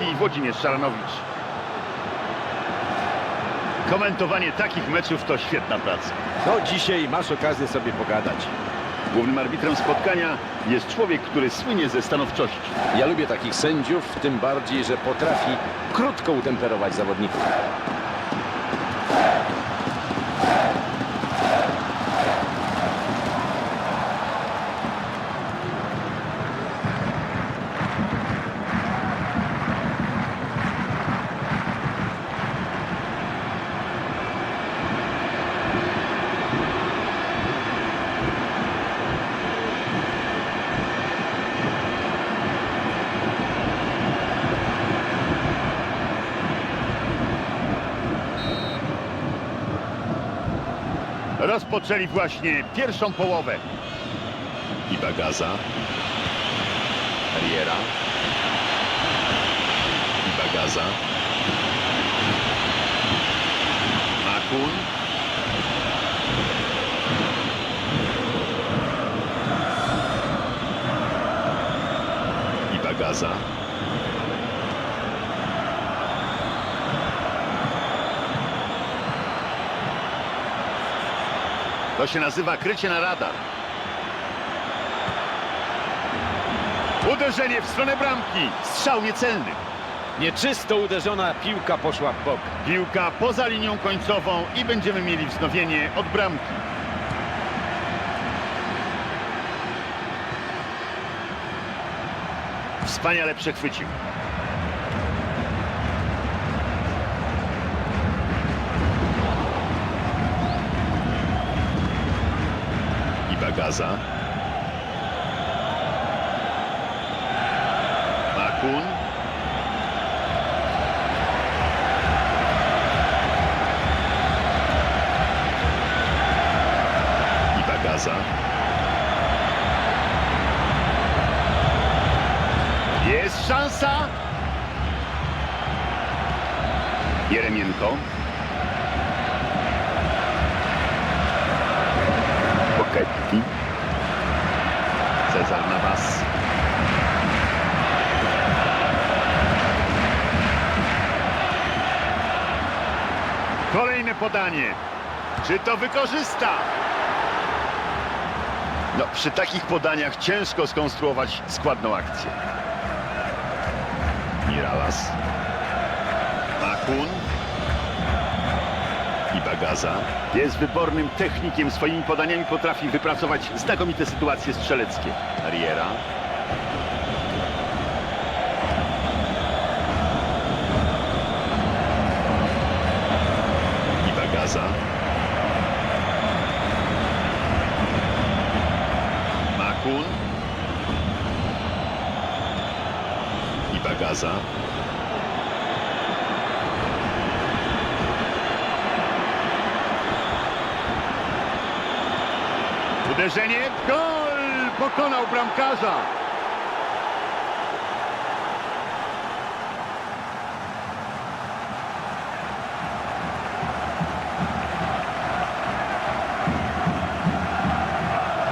i Włodzimierz Szaranowicz. Komentowanie takich meczów to świetna praca. No dzisiaj masz okazję sobie pogadać. Głównym arbitrem spotkania jest człowiek, który słynie ze stanowczości. Ja lubię takich sędziów, tym bardziej, że potrafi krótko utemperować zawodników. Rozpoczęli właśnie pierwszą połowę. I Bagaza. Riera. I Bagaza. Makun. I Bagaza. To się nazywa krycie na radar. Uderzenie w stronę bramki. Strzał niecelny. Nieczysto uderzona piłka poszła w bok. Piłka poza linią końcową i będziemy mieli wznowienie od bramki. Wspaniale przechwycił. I Bagaza. Makun. I Bagaza. Jest szansa. Jeremienko. Kolejne podanie. Czy to wykorzysta? No, przy takich podaniach ciężko skonstruować składną akcję. Miralas. Makun. I Bagaza. Jest wybornym technikiem. Swoimi podaniami potrafi wypracować znakomite sytuacje strzeleckie. Riera. I Bagaza. Makun. I Bagaza. Uderzenie. Gol! Pokonał bramkarza.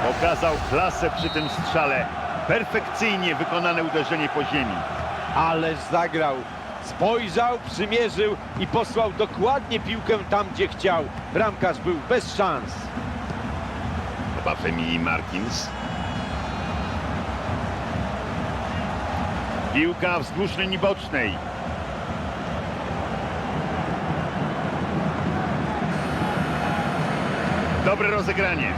Pokazał klasę przy tym strzale. Perfekcyjnie wykonane uderzenie po ziemi. Ależ zagrał. Spojrzał, przymierzył i posłał dokładnie piłkę tam, gdzie chciał. Bramkarz był bez szans. Obafemi Martins. Piłka wzdłuż linii bocznej. Dobre rozegranie.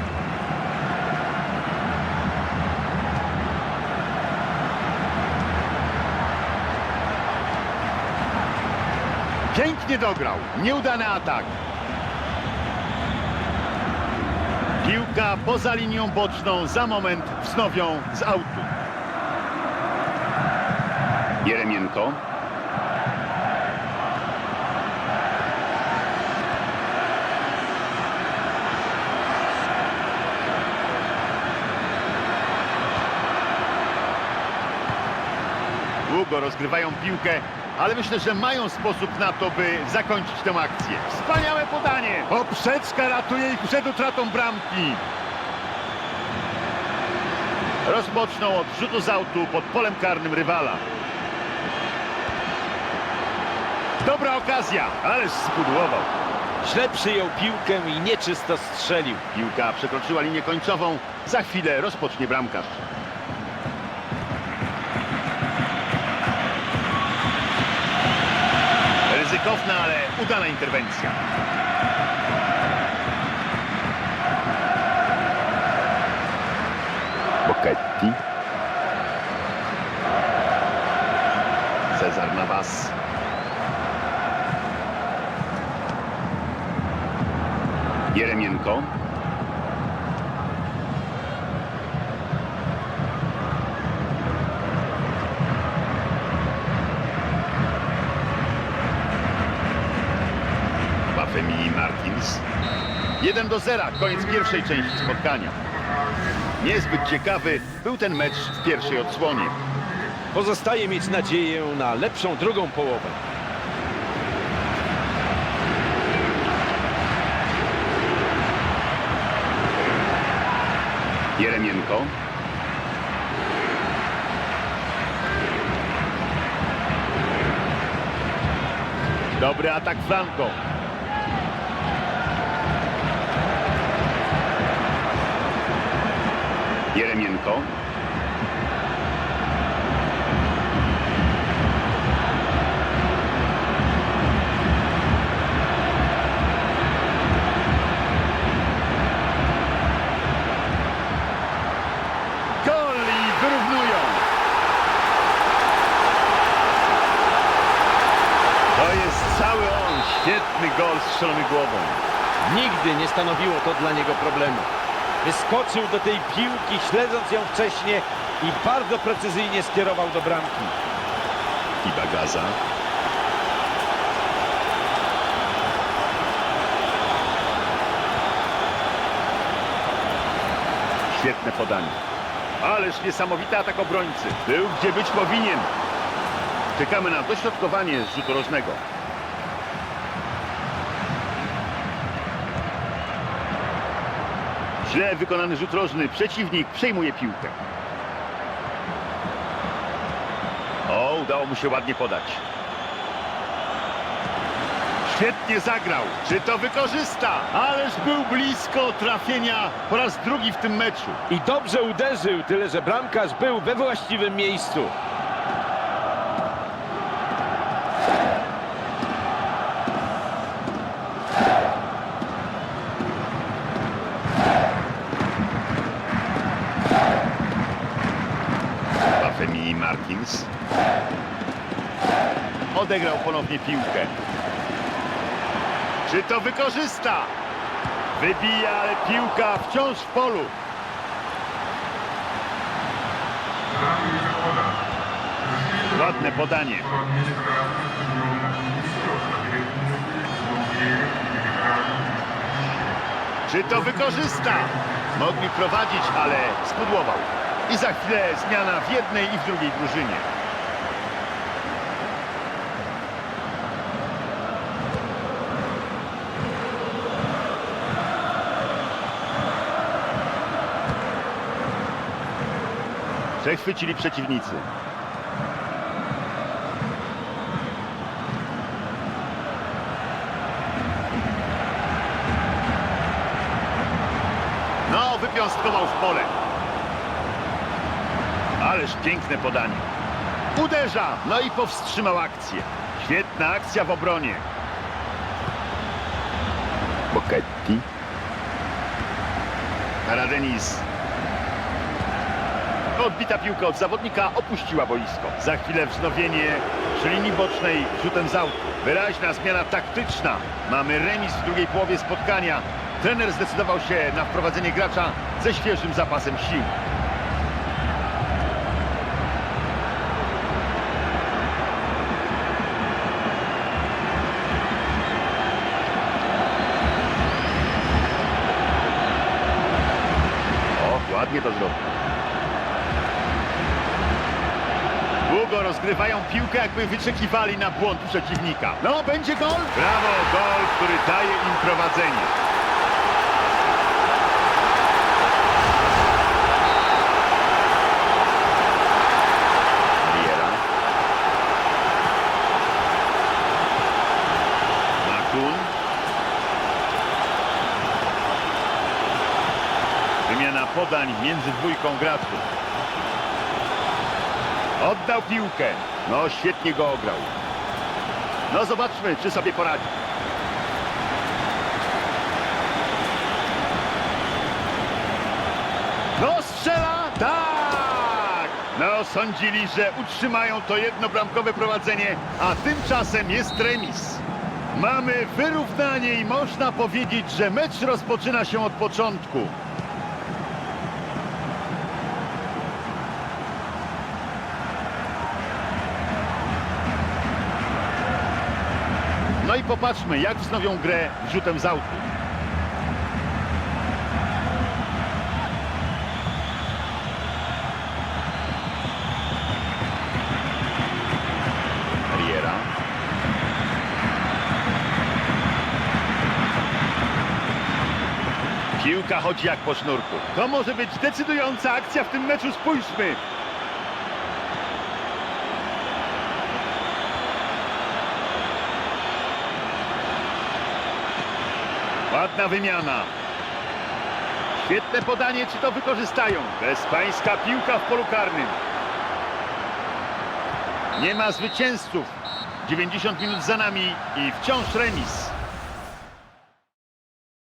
Pięknie dograł. Nieudany atak. Piłka poza linią boczną. Za moment wznowią z autu. Jeremienko. Długo rozgrywają piłkę, ale myślę, że mają sposób na to, by zakończyć tę akcję. Wspaniałe podanie! Poprzeczka ratuje ich przed utratą bramki. Rozpoczną od rzutu z autu pod polem karnym rywala. Dobra okazja, ależ spudłował. Źle przyjął piłkę i nieczysto strzelił. Piłka przekroczyła linię końcową. Za chwilę rozpocznie bramkarz. Ryzykowna, ale udana interwencja. Bocchetti. Cezar Navas. Jeremienko. Bafemi Martins. 1 do 0, koniec pierwszej części spotkania. Niezbyt ciekawy był ten mecz w pierwszej odsłonie. Pozostaje mieć nadzieję na lepszą drugą połowę. Jeremienko. Dobry atak flanką. On. Świetny gol strzelony głową. Nigdy nie stanowiło to dla niego problemu. Wyskoczył do tej piłki, śledząc ją wcześniej i bardzo precyzyjnie skierował do bramki. I Bagaza. Świetne podanie. Ależ niesamowity atak obrońcy. Był gdzie być powinien. Czekamy na dośrodkowanie z rzutu rożnego. Źle wykonany rzut rożny. Przeciwnik przejmuje piłkę. O, udało mu się ładnie podać. Świetnie zagrał. Czy to wykorzysta? Ależ był blisko trafienia po raz drugi w tym meczu. I dobrze uderzył, tyle że bramkarz był we właściwym miejscu. Bafemi Martins. Odegrał ponownie piłkę. Czy to wykorzysta? Wybija, ale piłka wciąż w polu. Ładne podanie. Czy to wykorzysta? Mogli prowadzić, ale spudłował. I za chwilę zmiana w jednej i w drugiej drużynie. Przechwycili przeciwnicy. No, wypiąstkował w pole. Ależ piękne podanie. Uderza, no i powstrzymał akcję. Świetna akcja w obronie. Bocchetti. Karadenis. Odbita piłka od zawodnika opuściła boisko. Za chwilę wznowienie przy linii bocznej rzutem z autu. Wyraźna zmiana taktyczna. Mamy remis w drugiej połowie spotkania. Trener zdecydował się na wprowadzenie gracza ze świeżym zapasem sił. rozgrywają piłkę, jakby wyczekiwali na błąd przeciwnika. No, będzie gol! Brawo, gol, który daje im prowadzenie. Riera. Makun. Wymiana podań między dwójką graczy. Oddał piłkę. No, świetnie go ograł. No, zobaczmy, czy sobie poradzi. No, strzela! Tak! No, sądzili, że utrzymają to jednobramkowe prowadzenie, a tymczasem jest remis. Mamy wyrównanie i można powiedzieć, że mecz rozpoczyna się od początku. Popatrzmy, jak wznowią grę rzutem z autu. Riera. Piłka chodzi jak po sznurku. To może być decydująca akcja w tym meczu, spójrzmy. Ładna wymiana. Świetne podanie, czy to wykorzystają? Bezpańska piłka w polu karnym. Nie ma zwycięzców. 90 minut za nami i wciąż remis.